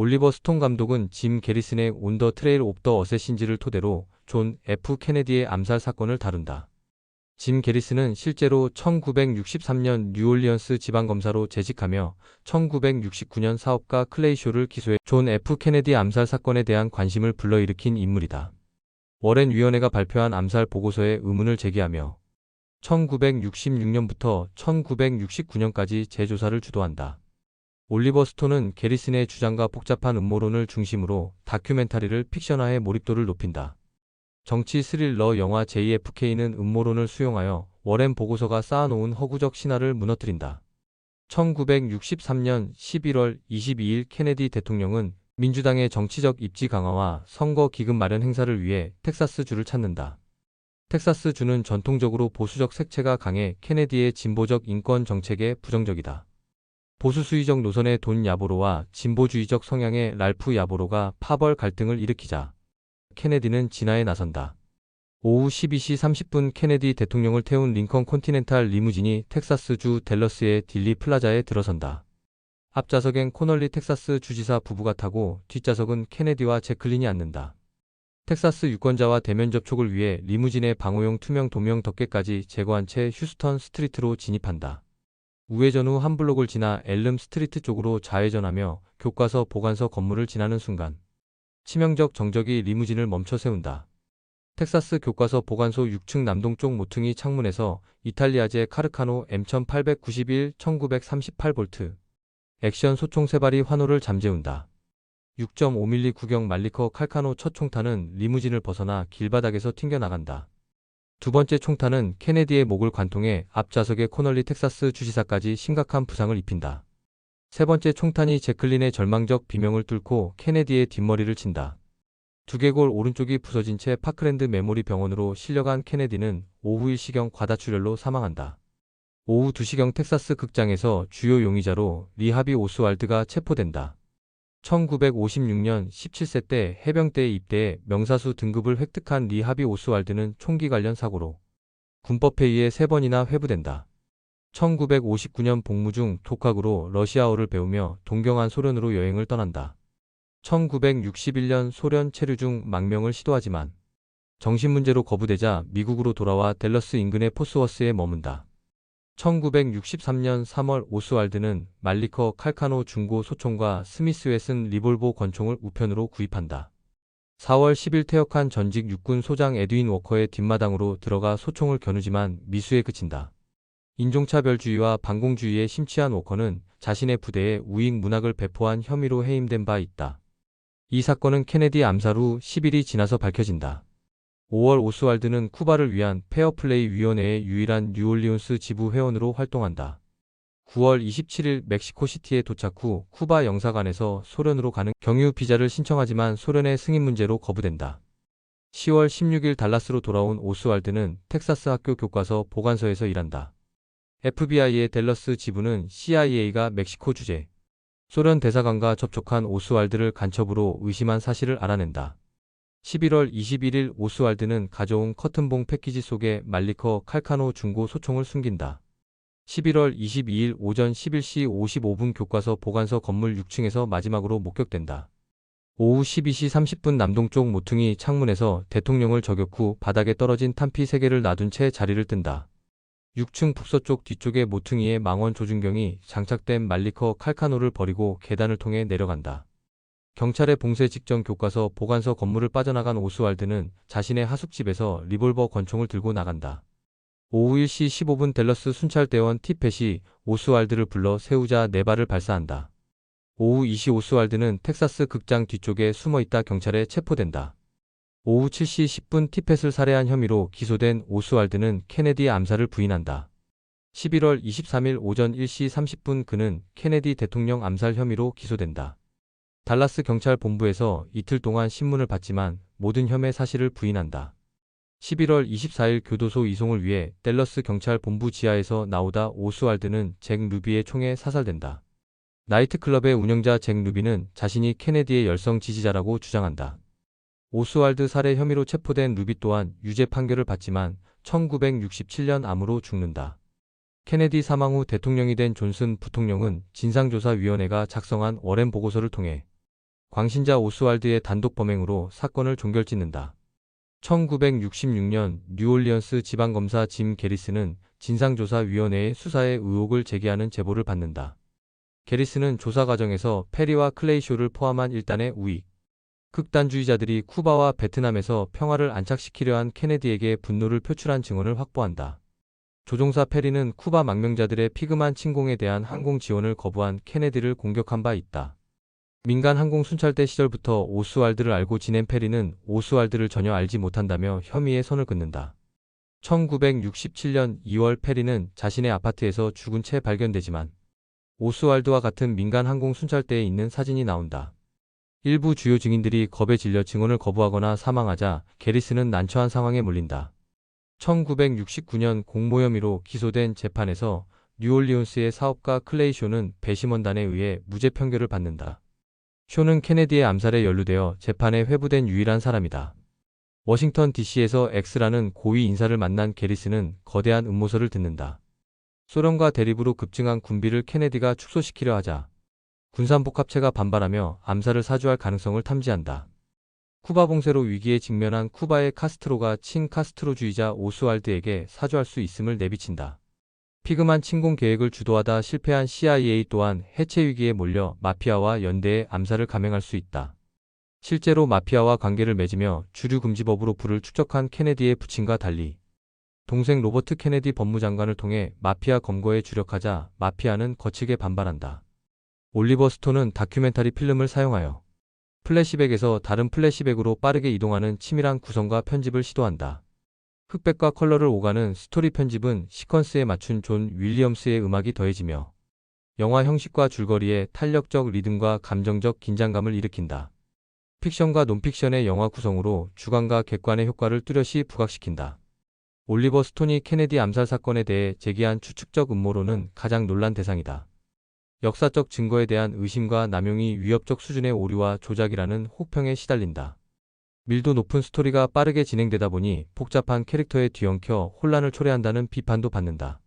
올리버 스톤 감독은 짐 게리슨의 온 더 트레일 옵 더 어세신즈를 토대로 존 F 케네디의 암살 사건을 다룬다. 짐 게리슨은 실제로 1963년 뉴올리언스 지방검사로 재직하며 1969년 사업가 클레이 쇼를 기소해 존 F 케네디 암살 사건에 대한 관심을 불러일으킨 인물이다. 워렌 위원회가 발표한 암살 보고서에 의문을 제기하며 1966년부터 1969년까지 재조사를 주도한다. 올리버 스톤은 게리슨의 주장과 복잡한 음모론을 중심으로 다큐멘터리를 픽션화해 몰입도를 높인다. 정치 스릴러 영화 JFK는 음모론을 수용하여 워렌 보고서가 쌓아놓은 허구적 신화를 무너뜨린다. 1963년 11월 22일 케네디 대통령은 민주당의 정치적 입지 강화와 선거 기금 마련 행사를 위해 텍사스주를 찾는다. 텍사스주는 전통적으로 보수적 색채가 강해 케네디의 진보적 인권 정책에 부정적이다. 보수수의적 노선의 돈 야보로와 진보주의적 성향의 랄프 야보로가 파벌 갈등을 일으키자 케네디는 진화에 나선다. 오후 12시 30분 케네디 대통령을 태운 링컨 콘티넨탈 리무진이 텍사스주 댈러스의 딜리 플라자에 들어선다. 앞좌석엔 코널리 텍사스 주지사 부부가 타고 뒷좌석은 케네디와 제클린이 앉는다. 텍사스 유권자와 대면 접촉을 위해 리무진의 방호용 투명 도명 덮개까지 제거한 채 휴스턴 스트리트로 진입한다. 우회전 후 한 블록을 지나 엘름 스트리트 쪽으로 좌회전하며 교과서 보관서 건물을 지나는 순간 치명적 정적이 리무진을 멈춰 세운다. 텍사스 교과서 보관소 6층 남동쪽 모퉁이 창문에서 이탈리아제 카르카노 M1891 1938V 액션 소총 세 발이 환호를 잠재운다. 6.5mm 구경 말리커 칼카노 첫 총탄은 리무진을 벗어나 길바닥에서 튕겨나간다. 두 번째 총탄은 케네디의 목을 관통해 앞좌석의 코널리 텍사스 주지사까지 심각한 부상을 입힌다. 세 번째 총탄이 제클린의 절망적 비명을 뚫고 케네디의 뒷머리를 친다. 두개골 오른쪽이 부서진 채 파크랜드 메모리 병원으로 실려간 케네디는 오후 1시경 과다출혈로 사망한다. 오후 2시경 텍사스 극장에서 주요 용의자로 리하비 오스왈드가 체포된다. 1956년 17세 때 해병대에 입대해 명사수 등급을 획득한 리 하비 오스왈드는 총기 관련 사고로 군법회의에 세 번이나 회부된다. 1959년 복무 중 독학으로 러시아어를 배우며 동경한 소련으로 여행을 떠난다. 1961년 소련 체류 중 망명을 시도하지만 정신문제로 거부되자 미국으로 돌아와 댈러스 인근의 포스워스에 머문다. 1963년 3월 오스왈드는 말리커 칼카노 중고 소총과 스미스 웨슨 리볼보 권총을 우편으로 구입한다. 4월 10일 퇴역한 전직 육군 소장 에드윈 워커의 뒷마당으로 들어가 소총을 겨누지만 미수에 그친다. 인종차별주의와 반공주의에 심취한 워커는 자신의 부대에 우익 문학을 배포한 혐의로 해임된 바 있다. 이 사건은 케네디 암살 후 10일이 지나서 밝혀진다. 5월 오스왈드는 쿠바를 위한 페어플레이 위원회의 유일한 뉴올리온스 지부 회원으로 활동한다. 9월 27일 멕시코시티에 도착 후 쿠바 영사관에서 소련으로 가는 경유 비자를 신청하지만 소련의 승인 문제로 거부된다. 10월 16일 달라스로 돌아온 오스왈드는 텍사스 학교 교과서 보관소에서 일한다. FBI의 댈러스 지부는 CIA가 멕시코 주재, 소련 대사관과 접촉한 오스왈드를 간첩으로 의심한 사실을 알아낸다. 11월 21일 오스왈드는 가져온 커튼봉 패키지 속에 말리커 칼카노 중고 소총을 숨긴다. 11월 22일 오전 11시 55분 교과서 보관서 건물 6층에서 마지막으로 목격된다. 오후 12시 30분 남동쪽 모퉁이 창문에서 대통령을 저격 후 바닥에 떨어진 탄피 3개를 놔둔 채 자리를 뜬다. 6층 북서쪽 뒤쪽의 모퉁이에 망원 조준경이 장착된 말리커 칼카노를 버리고 계단을 통해 내려간다. 경찰의 봉쇄 직전 교과서 보관서 건물을 빠져나간 오스왈드는 자신의 하숙집에서 리볼버 권총을 들고 나간다. 오후 1시 15분 댈러스 순찰대원 티펫이 오스왈드를 불러 세우자 네 발을 발사한다. 오후 2시 오스왈드는 텍사스 극장 뒤쪽에 숨어있다 경찰에 체포된다. 오후 7시 10분 티펫을 살해한 혐의로 기소된 오스왈드는 케네디 암살을 부인한다. 11월 23일 오전 1시 30분 그는 케네디 대통령 암살 혐의로 기소된다. 달라스 경찰 본부에서 이틀 동안 신문을 받지만 모든 혐의 사실을 부인한다. 11월 24일 교도소 이송을 위해 댈러스 경찰 본부 지하에서 나오다 오스왈드는 잭 루비의 총에 사살된다. 나이트클럽의 운영자 잭 루비는 자신이 케네디의 열성 지지자라고 주장한다. 오스왈드 살해 혐의로 체포된 루비 또한 유죄 판결을 받지만 1967년 암으로 죽는다. 케네디 사망 후 대통령이 된 존슨 부통령은 진상조사위원회가 작성한 워렌 보고서를 통해 광신자 오스왈드의 단독 범행으로 사건을 종결짓는다. 1966년 뉴올리언스 지방검사 짐 게리스는 진상조사위원회의 수사에 의혹을 제기하는 제보를 받는다. 게리스는 조사 과정에서 페리와 클레이쇼를 포함한 일단의 우익, 극단주의자들이 쿠바와 베트남에서 평화를 안착시키려 한 케네디에게 분노를 표출한 증언을 확보한다. 조종사 페리는 쿠바 망명자들의 피그만 침공에 대한 항공 지원을 거부한 케네디를 공격한 바 있다. 민간 항공 순찰대 시절부터 오스왈드를 알고 지낸 페리는 오스왈드를 전혀 알지 못한다며 혐의에 선을 긋는다. 1967년 2월 페리는 자신의 아파트에서 죽은 채 발견되지만 오스왈드와 같은 민간 항공 순찰대에 있는 사진이 나온다. 일부 주요 증인들이 겁에 질려 증언을 거부하거나 사망하자 게리스는 난처한 상황에 몰린다. 1969년 공모 혐의로 기소된 재판에서 뉴올리온스의 사업가 클레이 쇼는 배심원단에 의해 무죄 판결을 받는다. 쇼는 케네디의 암살에 연루되어 재판에 회부된 유일한 사람이다. 워싱턴 DC에서 X라는 고위 인사를 만난 게리스는 거대한 음모설을 듣는다. 소련과 대립으로 급증한 군비를 케네디가 축소시키려 하자 군산복합체가 반발하며 암살을 사주할 가능성을 탐지한다. 쿠바 봉쇄로 위기에 직면한 쿠바의 카스트로가 친카스트로주의자 오스왈드에게 사주할 수 있음을 내비친다. 피그만 침공 계획을 주도하다 실패한 CIA 또한 해체 위기에 몰려 마피아와 연대해 암살을 감행할 수 있다. 실제로 마피아와 관계를 맺으며 주류 금지법으로 불을 축적한 케네디의 부친과 달리 동생 로버트 케네디 법무장관을 통해 마피아 검거에 주력하자 마피아는 거칠게 반발한다. 올리버 스톤은 다큐멘터리 필름을 사용하여 플래시백에서 다른 플래시백으로 빠르게 이동하는 치밀한 구성과 편집을 시도한다. 흑백과 컬러를 오가는 스토리 편집은 시퀀스에 맞춘 존 윌리엄스의 음악이 더해지며 영화 형식과 줄거리에 탄력적 리듬과 감정적 긴장감을 일으킨다. 픽션과 논픽션의 영화 구성으로 주관과 객관의 효과를 뚜렷이 부각시킨다. 올리버 스톤이 케네디 암살 사건에 대해 제기한 추측적 음모론은 가장 논란 대상이다. 역사적 증거에 대한 의심과 남용이 위협적 수준의 오류와 조작이라는 혹평에 시달린다. 밀도 높은 스토리가 빠르게 진행되다 보니 복잡한 캐릭터에 뒤엉켜 혼란을 초래한다는 비판도 받는다.